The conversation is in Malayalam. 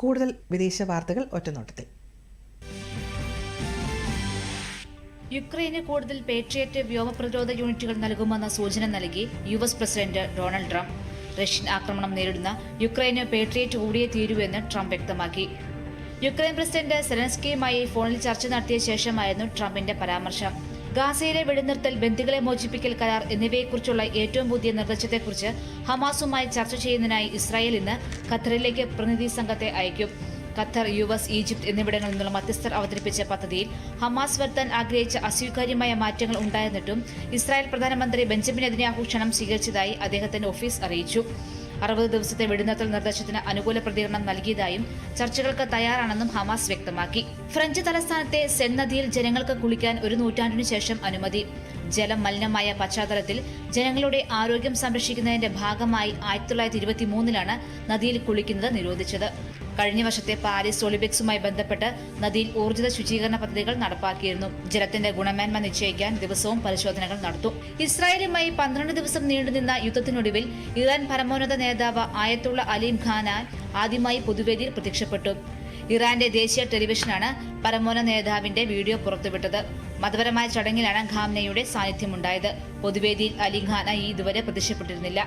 കൂടുതൽ വിദേശ വാർത്തകൾ ഒറ്റനോട്ടത്തിൽ. യുക്രൈന് കൂടുതൽ പേട്രിയറ്റ് വ്യോമ പ്രതിരോധ യൂണിറ്റുകൾ നൽകുമെന്ന സൂചന നൽകി U S president Donald Trump. Russian ആക്രമണം നേരിടുന്ന യുക്രൈന് പേട്രിയറ്റ് കൂടിയേ തീരുവെന്ന് ട്രംപ് വ്യക്തമാക്കി. യുക്രൈൻ പ്രസിഡന്റ് സെലൻസ്കിയുമായി ഫോണിൽ ചർച്ച നടത്തിയ ശേഷമായിരുന്നു ട്രംപിന്റെ പരാമർശം. ഗാസയിലെ വെടിനിർത്തൽ ബന്ദികളെ മോചിപ്പിക്കൽ കരാർ എന്നിവയെക്കുറിച്ചുള്ള ഏറ്റവും പുതിയ നിർദ്ദേശത്തെക്കുറിച്ച് ഹമാസുമായി ചർച്ച ചെയ്യുന്നതിനായി ഇസ്രായേൽ ഇന്ന് ഖത്തറിലേക്ക് പ്രതിനിധി സംഘത്തെ അയക്കും. ഖത്തർ യു എസ് ഈജിപ്ത് എന്നിവിടങ്ങളിൽ നിന്നുള്ള മധ്യസ്ഥർ അവതരിപ്പിച്ച പദ്ധതിയിൽ ഹമാസ് വരുത്താൻ ആഗ്രഹിച്ച അസ്വീകാര്യമായ മാറ്റങ്ങൾ ഉണ്ടായിരുന്നിട്ടും ഇസ്രായേൽ പ്രധാനമന്ത്രി ബെഞ്ചമിൻ നെതന്യാഹു ക്ഷണം സ്വീകരിച്ചതായി അദ്ദേഹത്തിന്റെ ഓഫീസ് അറിയിച്ചു. അറുപത് ദിവസത്തെ വെടിനിർത്തൽ നിർദ്ദേശത്തിന് അനുകൂല പ്രതികരണം നൽകിയതായും ചർച്ചകൾക്ക് തയ്യാറാണെന്നും ഹമാസ് വ്യക്തമാക്കി. ഫ്രഞ്ച് തലസ്ഥാനത്തെ സെൻ നദിയിൽ ജനങ്ങൾക്ക് കുളിക്കാൻ ഒരു നൂറ്റാണ്ടിനു ശേഷം അനുമതി. ജലം മലിനമായ പശ്ചാത്തലത്തിൽ ജനങ്ങളുടെ ആരോഗ്യം സംരക്ഷിക്കുന്നതിന്റെ ഭാഗമായി ആയിരത്തി തൊള്ളായിരത്തി ഇരുപത്തി മൂന്നിലാണ് നദിയിൽ കുളിക്കുന്നത് നിരോധിച്ചത്. കഴിഞ്ഞ വർഷത്തെ പാരീസ് ഒളിമ്പിക്സുമായി ബന്ധപ്പെട്ട് നദിയിൽ ഊർജിത ശുചീകരണ പദ്ധതികൾ നടപ്പാക്കിയിരുന്നു. ജലത്തിന്റെ ഗുണമേന്മ നിശ്ചയിക്കാൻ ദിവസവും പരിശോധനകൾ നടത്തും. ഇസ്രായേലുമായി പന്ത്രണ്ട് ദിവസം നീണ്ടുനിന്ന യുദ്ധത്തിനൊടുവിൽ ഇറാൻ പരമോന്നത നേതാവ് ആയത്തുള്ള അലീം ഖാനാൻ ആദ്യമായി പൊതുവേദിയിൽ പ്രത്യക്ഷപ്പെട്ടു. ഇറാന്റെ ദേശീയ ടെലിവിഷനാണ് പരമോന്ന നേതാവിന്റെ വീഡിയോ പുറത്തുവിട്ടത്. മതപരമായ ചടങ്ങിലാണ് ഖാംനയുടെ സാന്നിധ്യമുണ്ടായത്. പൊതുവേദിയിൽ അലി ഖാന ഇതുവരെ പ്രത്യക്ഷപ്പെട്ടിരുന്നില്ല.